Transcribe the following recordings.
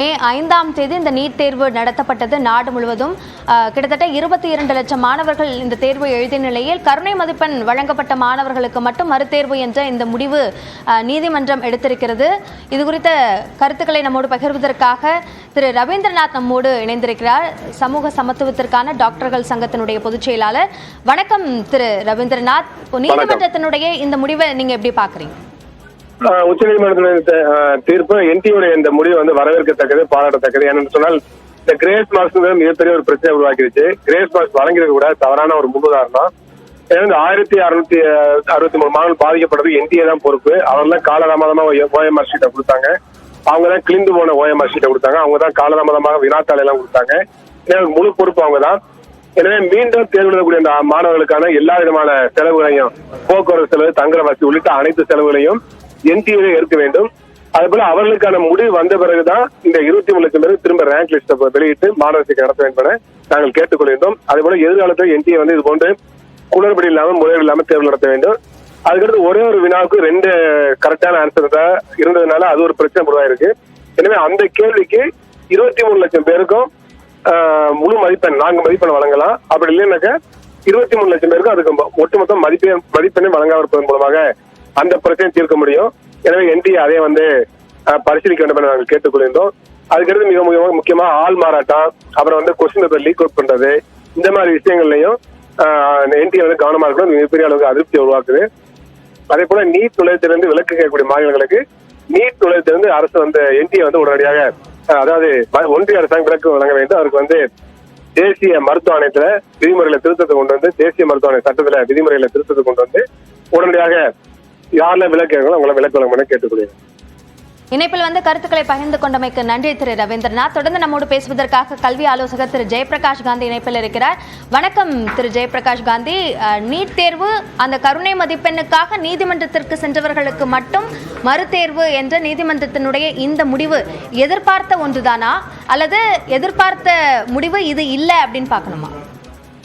மே ஐந்தாம் தேதி இந்த நீட் தேர்வு நடத்தப்பட்டது. நாடு முழுவதும் கிட்டத்தட்ட இருபத்தி இரண்டு லட்சம் மாணவர்கள் இந்த தேர்வு எழுதிய நிலையில் கருணை மதிப்பெண் வழங்கப்பட்ட மாணவர்களுக்கு மட்டும் மறுதேர்வு என்ற இந்த முடிவு நீதிமன்றம் எடுத்திருக்கிறது. இது குறித்த கருத்துக்களை நம்மோடு பகிர்வதற்காக திரு. ரவீந்திரநாத் நம்மோடு இணைந்திருக்கிறார். சமூக சமத்துவத்திற்கான டாக்டர்கள் சங்கத்தினுடைய பொதுச் செயலாளர். வணக்கம் திரு. ரவீந்திரநாத். நீதிமன்றத்தினுடைய இந்த முடிவை நீங்க எப்படி பாக்குறீங்க ஆஹ் நீதிமன்றத்தின் தீர்ப்பு என்டியுடைய இந்த முடிவு வந்து வரவேற்கத்தக்கது பாராட்டத்தக்கது. ஏன்னு சொன்னால் இந்த கிரேஸ் மார்க்ஸ் மிகப்பெரிய ஒரு பிரச்சனை உருவாக்கிடுச்சு கிரேஸ் மார்க்ஸ் வழங்கியது கூட தவறான ஒரு முன்னுதாரணம் ஏன்னா இந்த ஆயிரத்தி அறுநூத்தி அறுபத்தி மூணு மாணவர்கள் பாதிக்கப்பட்டது என்டிஏ தான் பொறுப்பு. அவர்லாம் காலதாமதமா ஓஎம்ஆர் ஷீட்டை கொடுத்தாங்க. அவங்க தான் கிழிந்து போன ஓஎம்ஆர் ஷீட்டை கொடுத்தாங்க. அவங்க தான் காலதாமதமாக வினாத்தாலை எல்லாம் கொடுத்தாங்க. ஏன்னா முழு பொறுப்பு அவங்க தான். எனவே மீண்டும் தேர்வு எழுதக்கூடிய அந்த மாணவர்களுக்கான எல்லா விதமான செலவுகளையும் போக்குவரத்து செலவு தங்குற வசதி உள்ளிட்ட அனைத்து செலவுகளையும் என்டிஏ ஏற்க வேண்டும். அதுபோல அவர்களுக்கான முடிவு வந்த பிறகுதான் இந்த இருபத்தி மூணு லட்சம் பேருக்கு திரும்ப ரேங்க் லிஸ்ட் வெளியிட்டு மாணவர் சேர்க்கை நடத்த வேண்டும் என நாங்கள் கேட்டுக்கொள்கின்றோம் அதுபோல எதிர்காலத்தில் என்டிஏ வந்து இது போன்று குளறுபடி இல்லாமல் முறைகள் இல்லாமல் தேர்வு நடத்த வேண்டும். அதுக்கடுத்து ஒரே ஒரு வினாவுக்கு ரெண்டு கரெக்டான ஆன்சர் தான் இருந்ததுனால அது ஒரு பிரச்சனை உருவாயிருக்கு. எனவே அந்த கேள்விக்கு இருபத்தி மூணு லட்சம் பேருக்கும் முழு மதிப்பெண் நான்கு மதிப்பெண் வழங்கலாம். அப்படி இல்லைன்னாக்க இருபத்தி மூணு லட்சம் பேருக்கும் அதுக்கு ஒட்டுமொத்த மதிப்பெண் மதிப்பெண்ணை வழங்காதிருப்பதன் மூலமாக அந்த பிரச்சனையை தீர்க்க முடியும். எனவே என்டி அதை வந்து ஆஹ், பரிசீலிக்க வேண்டும் என நாங்கள் கேட்டுக்கொள்கின்றோம் அதுக்கடுத்து மிக மிக முக்கியமா ஆள் மாறாட்டம் அப்புறம் வந்து கொஸ்டின் பேப்பர் லீக் அவுட் பண்றது இந்த மாதிரி விஷயங்கள்லையும் என்டி வந்து கவனமா இருக்கணும் மிகப்பெரிய அளவுக்கு அதிருப்தி உருவாக்குது. அதே போல நீட் நுழையத்திலிருந்து விலக்கு கேட்கக்கூடிய மாநிலங்களுக்கு நீட் நுழையத்திலிருந்து அரசு வந்து என்டிஏ வந்து உடனடியாக அஹ், அதாவது ஒன்றிய அரசாங்கம் விலக்கு வழங்க வேண்டும். அவருக்கு வந்து தேசிய மருத்துவ ஆணையத்துல விதிமுறைகளை திருத்தத்தை கொண்டு வந்து தேசிய மருத்துவ ஆணைய சட்டத்துல விதிமுறைகளை திருத்தத்தை கொண்டு வந்து உடனடியாக யாரெல்லாம் விலக்கு கேட்கணும் விலக்கு வழங்க கேட்டுக்கொள்கிறேன். இணைப்பில் வந்து கருத்துக்களை பகிர்ந்து கொண்டமைக்கு நன்றி திரு ரவீந்திரநாத். தொடர்ந்து நம்மோடு பேசுவதற்காக கல்வி ஆலோசகர் திரு ஜெயபிரகாஷ் காந்தி இணைப்பில் இருக்கிறார். வணக்கம் திரு ஜெயபிரகாஷ் காந்தி. அஹ், நீட் தேர்வு அந்த கருணை மதிப்பெண்ணுக்காக நீதிமன்றத்திற்கு சென்றவர்களுக்கு மட்டும் மறுதேர்வு என்ற நீதிமன்றத்தினுடைய இந்த முடிவு எதிர்பார்த்த ஒன்றுதானா? அல்லது எதிர்பார்த்த முடிவு இது இல்லை அப்படின்னு பார்க்கணுமா?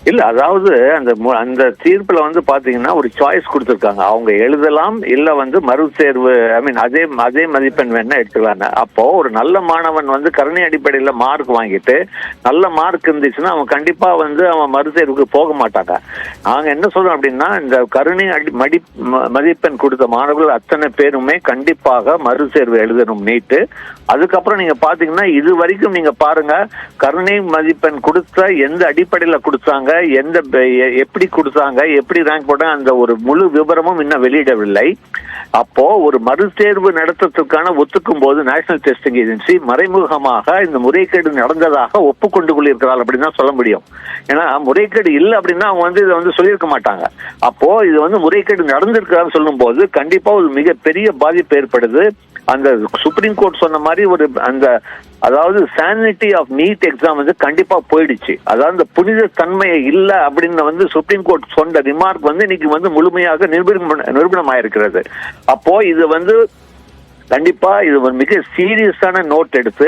இல்ல அதாவது அந்த மு- அந்த தீர்ப்புல வந்து பாத்தீங்கன்னா ஒரு சாய்ஸ் கொடுத்துருக்காங்க. அவங்க எழுதலாம் இல்ல வந்து மறுதேர்வு ஐ மீன் அதே அதே மதிப்பெண் வேணா எடுத்துக்கலாம். அப்போ ஒரு நல்ல மாணவன் வந்து கருணை அடிப்படையில மார்க் வாங்கிட்டு நல்ல மார்க் இருந்துச்சுன்னா அவன் கண்டிப்பா வந்து அவன் மறுதேர்வுக்கு போக மாட்டாங்க. நாங்க என்ன சொல்றோம் அப்படின்னா இந்த கருணை அடி மடி ம- மதிப்பெண் கொடுத்த மாணவர்கள் அத்தனை பேருமே கண்டிப்பாக மறுதேர்வு எழுதணும் நீட்டு. அதுக்கப்புறம் நீங்க பாத்தீங்கன்னா இது வரைக்கும் நீங்க பாருங்க கருணை மதிப்பெண் கொடுத்த எந்த அடிப்படையில கொடுத்தாங்க எந்த எப்படி கொடுத்தாங்க எப்படி ரேங்க் போட்டாங்க அந்த ஒரு முழு விவரமும் இன்னும் வெளியிடவில்லை. அப்போ ஒரு மறுதேர்வு நடத்துறதுக்கான ஒத்துக்கும் போது நேஷனல் டெஸ்டிங் ஏஜென்சி மறைமுகமாக இந்த முறைகேடு நடந்ததாக ஒப்புக்கொண்டு கொள்ளிருக்கிறாள் அப்படின்னு தான் சொல்ல முடியும். ஏன்னா முறைகேடு இல்லை அப்படின்னா அவங்க வந்து இதை வந்து சொல்லியிருக்க மாட்டாங்க. அப்போ இது வந்து முறைகேடு நடந்திருக்கிறான்னு சொல்லும் போது கண்டிப்பா ஒரு மிகப்பெரிய பாதிப்பு ஏற்படுது. அந்த சுப்ரீம் கோர்ட் சொன்ன மாதிரி ஒரு அந்த அதாவது சானிட்டி ஆஃப் நீட் எக்ஸாம் வந்து கண்டிப்பா போயிடுச்சு. அதாவது அந்த புனித தன்மையை இல்ல அப்படின்னு வந்து சுப்ரீம் கோர்ட் சொன்ன ரிமார்க் வந்து இன்னைக்கு வந்து முழுமையாக நிரூபணம் நிரூபணமாயிருக்கிறது. அப்போ இது வந்து கண்டிப்பா இது ஒரு மிக சீரியஸான நோட் எடுத்து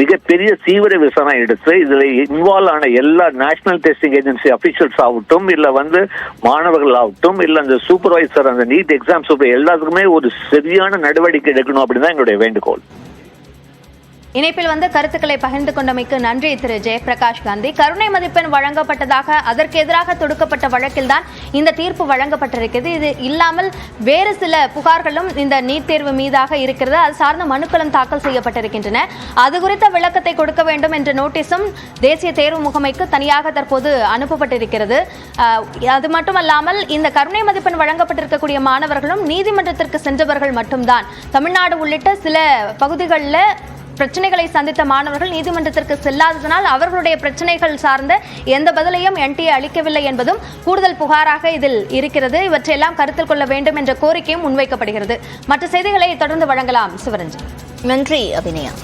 மிகப்பெரிய தீவிர விசாரணை எடுத்து இதுல இன்வால்வ் ஆன எல்லா நேஷனல் டெஸ்டிங் ஏஜென்சி அபிஷியல்ஸ் ஆகட்டும் இல்ல வந்து மாணவர்கள் ஆகட்டும் இல்ல அந்த சூப்பர்வைசர் அந்த நீட் எக்ஸாம் சூப்பர் எல்லாத்துக்குமே ஒரு சரியான நடவடிக்கை எடுக்கணும் அப்படின்னு தான் எங்களுடைய வேண்டுகோள். இணைப்பில் வந்து கருத்துக்களை பகிர்ந்து கொண்டமைக்கு நன்றி திரு ஜெயபிரகாஷ் காந்தி. கருணை மதிப்பெண் வழங்கப்பட்டதாக அதற்கு எதிராக தொடுக்கப்பட்ட வழக்கில்தான் இந்த தீர்ப்பு வழங்கப்பட்டிருக்கிறது. இது இல்லாமல் வேறு சில புகார்களும் இந்த நீட் தேர்வு மீதாக இருக்கிறது. அது சார்ந்த மனுக்களும் தாக்கல் செய்யப்பட்டிருக்கின்றன. அது குறித்த விளக்கத்தை கொடுக்க வேண்டும் என்ற நோட்டீஸும் தேசிய தேர்வு முகமைக்கு தனியாக தற்போது அனுப்பப்பட்டிருக்கிறது. அது மட்டுமல்லாமல் இந்த கருணை மதிப்பெண் வழங்கப்பட்டிருக்கக்கூடிய மாணவர்களும் நீதிமன்றத்திற்கு சென்றவர்கள் மட்டும்தான். தமிழ்நாடு உள்ளிட்ட சில பகுதிகளில் பிரச்சனைகளை சந்தித்த மாணவர்கள் நீதிமன்றத்திற்கு செல்லாததனால் அவர்களுடைய பிரச்சனைகள் சார்ந்த எந்த பதிலையும் என்டிஏ அளிக்கவில்லை என்பதும் கூடுதல் புகாராக இதில் இருக்கிறது. இவற்றையெல்லாம் கருத்தில் கொள்ள வேண்டும் என்ற கோரிக்கையும் முன்வைக்கப்படுகிறது. மற்ற செய்திகளை தொடர்ந்து வழங்கலாம் சிவரஞ்சன். நன்றி அபிநயா.